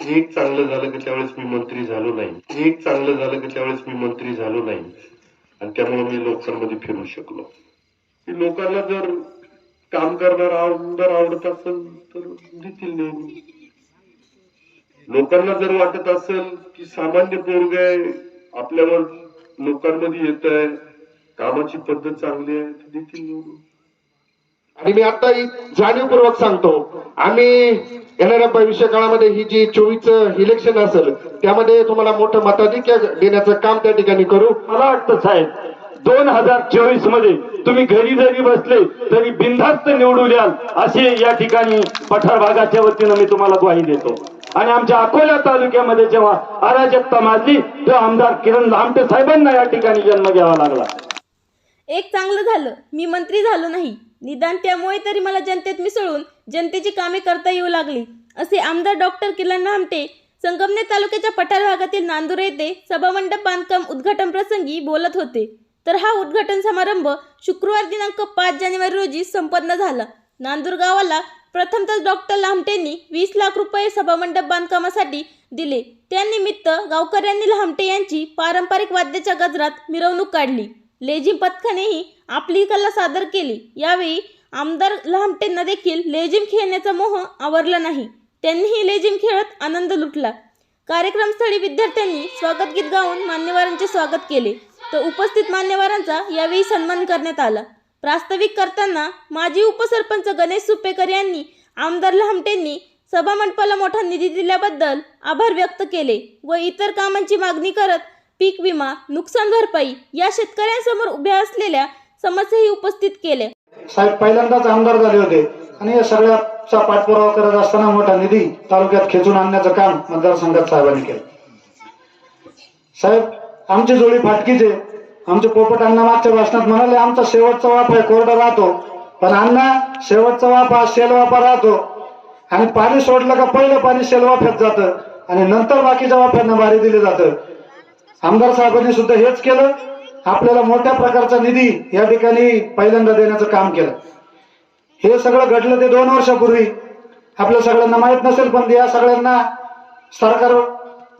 एक चांगलं झालं की त्यावेळेस मी मंत्री झालो नाही. एक चांगलं झालं की त्यावेळेस मी मंत्री झालो नाही. आणि त्यामुळे मी लोकांमध्ये फिरू शकलो. लोकांना जर काम करणार आमदार आवडत असेल तर देतील नेहमी. लोकांना जर वाटत असेल की सामान्य पोरग आहे आपल्यावर लोकांमध्ये येत आहे कामाची पद्धत चांगली आहे तर देतील निवडून आणि मी आता जाणीवपूर्वक सांगतो आम्ही येणाऱ्या भविष्य काळामध्ये ही जी चोवीस इलेक्शन असेल त्यामध्ये तुम्हाला मोठं मताधिक्य देण्याचं काम त्या ठिकाणी करू. मला वाटतं साहेब दोन हजार चोवीसमध्ये तुम्ही घरी जरी बसले तरी बिनधास्त निवडून याल असे या ठिकाणी पठार भागाच्या वतीनं मी तुम्हाला ग्वाही देतो. आणि आमच्या अकोला तालुक्यामध्ये जेव्हा अराजकता माजली तेव्हा आमदार किरण लामटे साहेबांना या ठिकाणी जन्म घ्यावा लागला. एक चांगलं झालं मी मंत्री झालो नाही. निदान त्यामुळे तरी मला जनतेत मिसळून जनतेची कामे करता येऊ लागली असे आमदार डॉक्टर किरण नामटे संगमनेर तालुक्याच्या पठार भागातील नांदूर येथे सभामंडप बांधकाम उद्घाटन प्रसंगी बोलत होते. तर हा उद्घाटन समारंभ शुक्रवार दिनांक पाच जानेवारी रोजी संपन्न झाला. नांदूर गावाला प्रथमतच डॉक्टर लामटेंनी वीस लाख रुपये सभामंडप बांधकामासाठी दिले. त्यानिमित्त गावकऱ्यांनी लामटे यांची पारंपरिक वाद्याच्या गजरात मिरवणूक काढली. लेझिम पथकानेही आपली कला सादर केली. यावेळी आमदार लहामटेंना देखील लेझिम खेळण्याचा मोह आवरला नाही. त्यांनीही लेझिम खेळत आनंद लुटला. कार्यक्रमस्थळी विद्यार्थ्यांनी स्वागत गीत गाऊन मान्यवरांचे स्वागत केले. तर उपस्थित मान्यवरांचा यावेळी सन्मान करण्यात आला. प्रास्ताविक करताना माजी उपसरपंच गणेश सुपेकर यांनी आमदार लहामटेंनी सभामंडपाला मोठा निधी दिल्याबद्दल आभार व्यक्त केले व इतर कामांची मागणी करत पीक विमा नुकसान भरपाई या शेतकऱ्यांसमोर उभ्या असलेल्या समस्याही उपस्थित केल्या. साहेब पहिल्यांदाच आमदार झाले होते आणि या सगळ्याचा पाठपुरावा करत असताना मोठा निधी तालुक्यात खेचून आणण्याचं काम मतदारसंघात साहेबांनी केलं. साहेब आमची जोडी फाटकीच आहे. आमचे पोपट अण्णा मागच्या भाषणात म्हणाले आमचा शेवटचा वाप आहे कोरडा राहतो. पण अण्णा शेवटचा वाप हा शेलवापा राहतो. आणि पाणी सोडलं का पहिलं पाणी शेलवाफ्यात जातं आणि नंतर बाकीच्या वाफ्यांना भारी दिलं जातं. आमदार साहेबांनी सुद्धा हेच केलं. आपल्याला मोठ्या प्रकारचा निधी या ठिकाणी पहिल्यांदा देण्याचं काम केलं. हे सगळं घडलं ते दोन वर्षापूर्वी. आपल्या सगळ्यांना माहीत नसेल पण या सगळ्यांना सरकार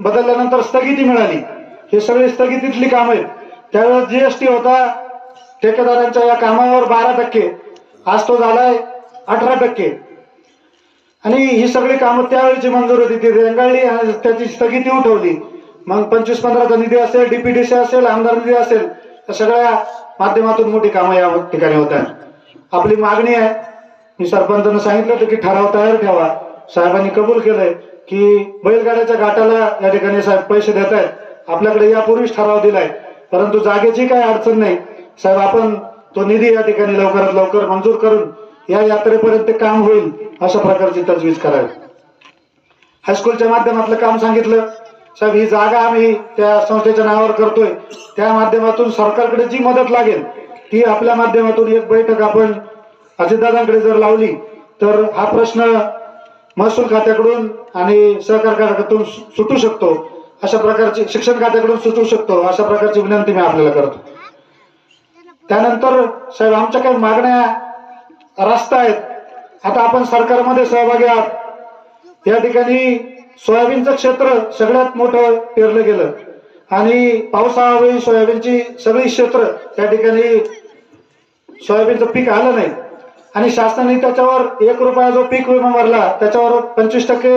बदलल्यानंतर स्थगिती मिळाली. हे सगळे स्थगितीतली कामं आहेत. त्यावेळेस जीएसटी होता ठेकेदारांच्या या कामावर बारा टक्के. आज तो झालाय अठरा टक्के. आणि ही सगळी कामं त्यावेळीची मंजूर होती ती रेंगाळली आणि त्याची स्थगिती उठवली. मग पंचवीस पंधराचा निधी असेल डीपीडीसी असेल आमदार निधी असेल या सगळ्या माध्यमातून मोठी कामं या ठिकाणी होत आहेत. आपली मागणी आहे मी सरपंचानं सांगितलं होतं की ठराव तयार ठेवा. साहेबांनी कबूल केलंय की बैलगाड्याच्या घाटाला या ठिकाणी साहेब पैसे देत आहेत. आपल्याकडे यापूर्वीच ठराव दिलाय. परंतु जागेची काही अडचण नाही. साहेब आपण तो निधी या ठिकाणी लवकरात लवकर मंजूर करून या यात्रेपर्यंत काम होईल अशा प्रकारची तजवीज करावी. हायस्कूलच्या माध्यमातलं काम सांगितलं. साहेब ही जागा आम्ही त्या संस्थेच्या नावावर करतोय. त्या माध्यमातून सरकारकडे जी मदत लागेल ती आपल्या माध्यमातून एक बैठक आपण अजितदादांकडे जर लावली तर हा प्रश्न महसूल खात्याकडून आणि सहकार खात्यातून सुटू शकतो. अशा प्रकारची शिक्षण खात्याकडून सुटू शकतो अशा प्रकारची विनंती मी आपल्याला करतो. त्यानंतर साहेब आमच्या काही मागण्या रास्ता आहेत. आता आपण सरकारमध्ये सहभागी आहात. या ठिकाणी सोयाबीनचं क्षेत्र सगळ्यात मोठं पेरलं गेलं. आणि पावसाळावेळी सोयाबीनची सगळी क्षेत्र त्या ठिकाणी सोयाबीनचं पीक आलं नाही. आणि शासनाने त्याच्यावर एक रुपया जो पीक विमा भरला त्याच्यावर पंचवीस टक्के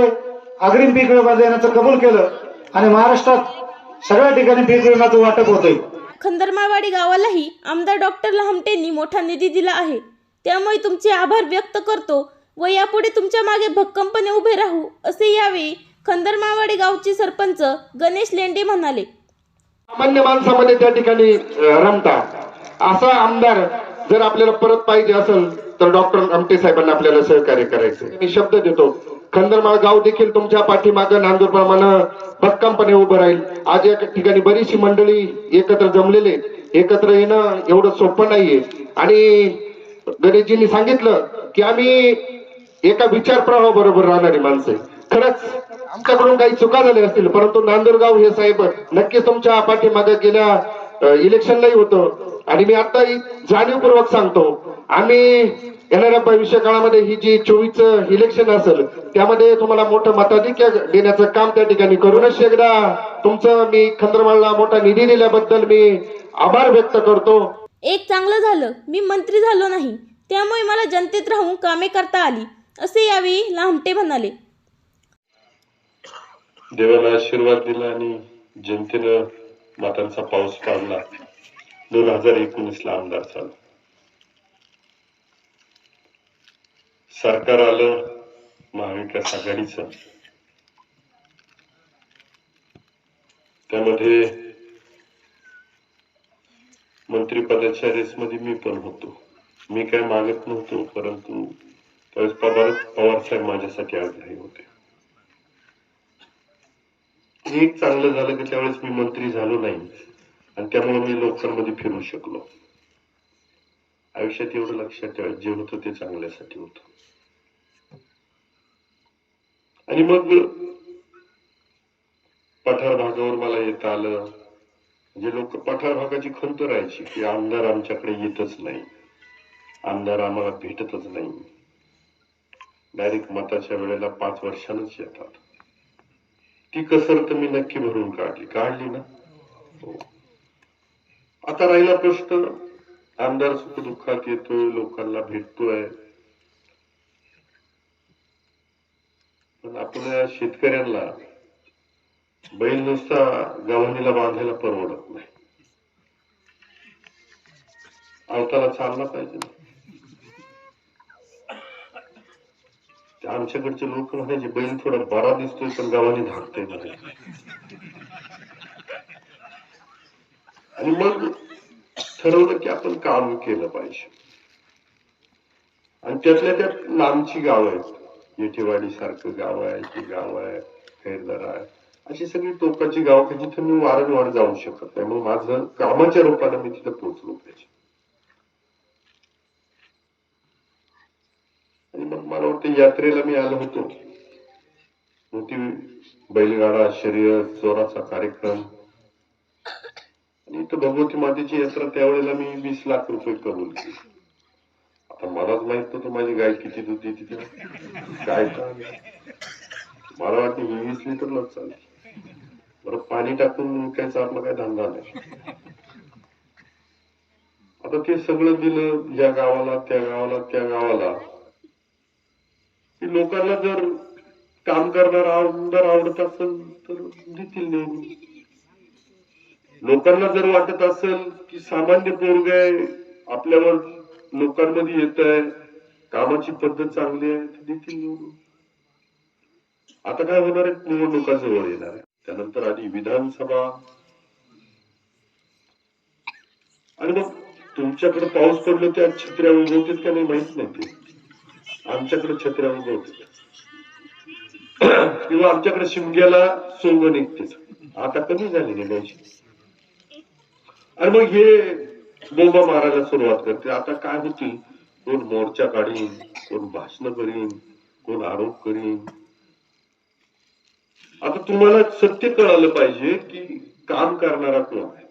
अग्रिम पीक विमा देण्याचं कबूल केलं आणि महाराष्ट्रात सगळ्या ठिकाणी पीक विम्याचं वाटप होतंय. खंदरमाळवाडी गावालाही आमदार डॉक्टर लहामटेंनी मोठा निधी दिला आहे. त्यामुळे तुमचे आभार व्यक्त करतो व यापुढे तुमच्या मागे भक्कमपणे उभे राहू असे यावेळी खंदरमावाडी गावचे सरपंच गणेश लेंडे म्हणाले सामान्य माणसामध्ये त्या ठिकाणी रमता. असा आमदार जर आपल्याला परत पाहिजे असेल तर डॉक्टर आमटे साहेबांना आपल्याला सहकार्य करायचं. मी शब्द देतो खंदरमाळ गाव देखील तुमच्या पाठीमागं नांदूर प्रमाणे भक्कमपणे उभं राहील. आज या ठिकाणी बरीचशी मंडळी एकत्र जमलेले एकत्र येणं एवढं सोपं नाहीये. आणि गणेशजींनी सांगितलं की आम्ही एका विचार बरोबर राहणारी माणसं आहे. खरंच आमच्याकडून काही चुका झाल्या असतील परंतु नांदुरगाव हे साहेब नक्कीच तुमच्या पाठीमागे गेल्या इलेक्शनलाही होतं. आणि मी आता जाणीवपूर्वक सांगतो आम्ही येणाऱ्या भविष्य काळामध्ये ही जी चोवीस इलेक्शन असेल त्यामध्ये तुम्हाला मोठं मताधिक्य देण्याचं काम त्या ठिकाणी करूनच एकदा तुमचं मी खंदरमाळला मोठा निधी दिल्याबद्दल मी आभार व्यक्त करतो. एक चांगलं झालं मी मंत्री झालो नाही त्यामुळे मला जनतेत राहून कामे करता आली असे यावेळी लामटे म्हणाले. देवाला आशीर्वाद दिला आणि जनतेनं मातांचा पाऊस पाडला. दोन हजार एकोणीस ला आमदार झाला. सरकार आलं महाविकास आघाडीच. त्यामध्ये मंत्रिपदाच्या रेसमध्ये मी पण होतो. मी काय मागत नव्हतो परंतु त्यावेळेस पवार पवार साहेब माझ्यासाठी आग्रही होते. एक चांगलं झालं की त्यावेळेस मी मंत्री झालो नाही. आणि त्यामुळे मी लोकसभेमध्ये फिरू शकलो. आयुष्यात एवढं लक्षात ठेवा जे होतं ते चांगल्यासाठी होत. आणि मग पठार भागावर मला येता आलं. जे लोक पठार भागाची खंत राहायची की आमदार आमच्याकडे येतच नाही. आमदार आम्हाला भेटतच नाही. डायरेक्ट मताच्या वेळेला पाच वर्षानच येतात. ती कसरत मी नक्की भरून काढली. काढली ना? हो. आता राहिला प्रश्न. आमदार सुख दुःखात येतोय लोकांना भेटतोय. पण आपल्या शेतकऱ्यांना बैल नुसता गव्हाणीला बांधायला परवडत नाही. अवताला चालला पाहिजे ना ते आमच्याकडचे लोक म्हणायचे बैल थोडा बरा दिसतोय पण गावाने धाकतोय आणि मग ठरवलं की आपण काम केलं पाहिजे. आणि त्यातल्या त्यात लांबची गाव आहेत. येठेवाडी सारखं गाव आहे ती गाव आहे खैरदरा आहे. अशी सगळी टोकाची गाव जिथे मी वारंवार जाऊ शकत नाही. मग माझं कामाच्या रूपाने मी तिथे पोहोचलो पाहिजे आणि मग मला वाटतं यात्रेला मी आलो होतो. ती बैलगाडा शरीर चोराचा कार्यक्रम. आणि इथं भगवती मातेची यात्रा त्यावेळेला मी वीस लाख रुपये कबूल केली आता मलाच माहीत नव्हतं माझी गाय किती होती तिथे. काय मला वाटते ही वीस लिटरलाच चालते. बरं पाणी टाकून विकायचा आपला काय धंदा नाही. आता ते सगळं दिलं या गावाला त्या गावाला त्या गावाला. लोकांना जर काम करणार आमदार आवडत असेल तर देतील नेहमी लोकांना जर वाटत असेल की सामान्य पोरग आहे आपल्यावर लोकांमध्ये येत आहे कामाची पद्धत चांगली आहे तर देतील निवडून. आता काय होणार आहे? निवडणुका जवळ येणार आहे. त्यानंतर आधी विधानसभा. आणि मग तुमच्याकडे पाऊस पडलो त्या छत्र्या उगवतील का नाही माहीत नाही ते. आमच्याकडे छत्र्या उगवतील किंवा आमच्याकडे शिमग्याला सोंग निघते. आता कमी झाली निघायची आणि मग हे बोंबा मारायला सुरुवात करते. आता काय होती? कोण मोर्चा काढीन कोण भाषण करीन कोण आरोप करीन. आता तुम्हाला सत्य कळालं पाहिजे की काम करणारा कोण आहे?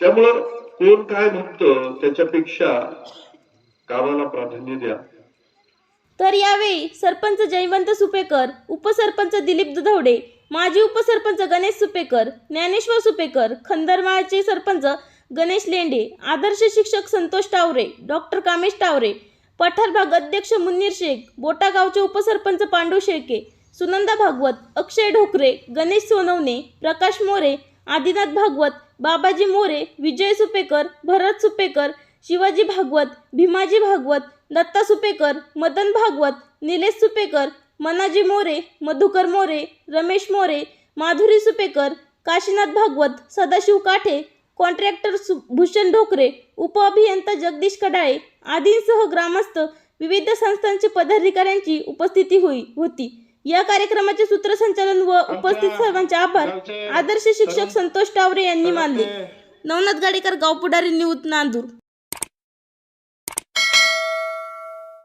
त्यामुळं कोण काय म्हणतं त्याच्यापेक्षा कामाला प्राधान्य द्या. तर यावेळी सरपंच जयवंत सुपेकर उपसरपंच दिलीप दुधवडे माजी उपसरपंच गणेश सुपेकर ज्ञानेश्वर सुपेकर खंदरमाळचे सरपंच गणेश लेंडे आदर्श शिक्षक संतोष टावरे डॉक्टर कामेश टावरे पठार भाग अध्यक्ष मुन्नीर शेख बोटागावचे उपसरपंच पांडू शेळके सुनंदा भागवत अक्षय ढोकरे गणेश सोनवणे प्रकाश मोरे आदिनाथ भागवत बाबाजी मोरे विजय सुपेकर भरत सुपेकर शिवाजी भागवत भीमाजी भागवत दत्ता सुपेकर मदन भागवत निलेश सुपेकर मनाजी मोरे मधुकर मोरे रमेश मोरे माधुरी सुपेकर काशीनाथ भागवत सदाशिव काठे कॉन्ट्रॅक्टर सु भूषण ढोकरे उपअभियंता जगदीश कडाळे आदींसह ग्रामस्थ विविध संस्थांचे पदाधिकाऱ्यांची उपस्थिती होई होती. या कार्यक्रमाचे सूत्रसंचालन व उपस्थित सर्वांचे आभार. आदर्श शिक्षक संतोष टावरे यांनी मानले. नवनाथ गाडेकर गाव पुढारी न्यूज नांदूर.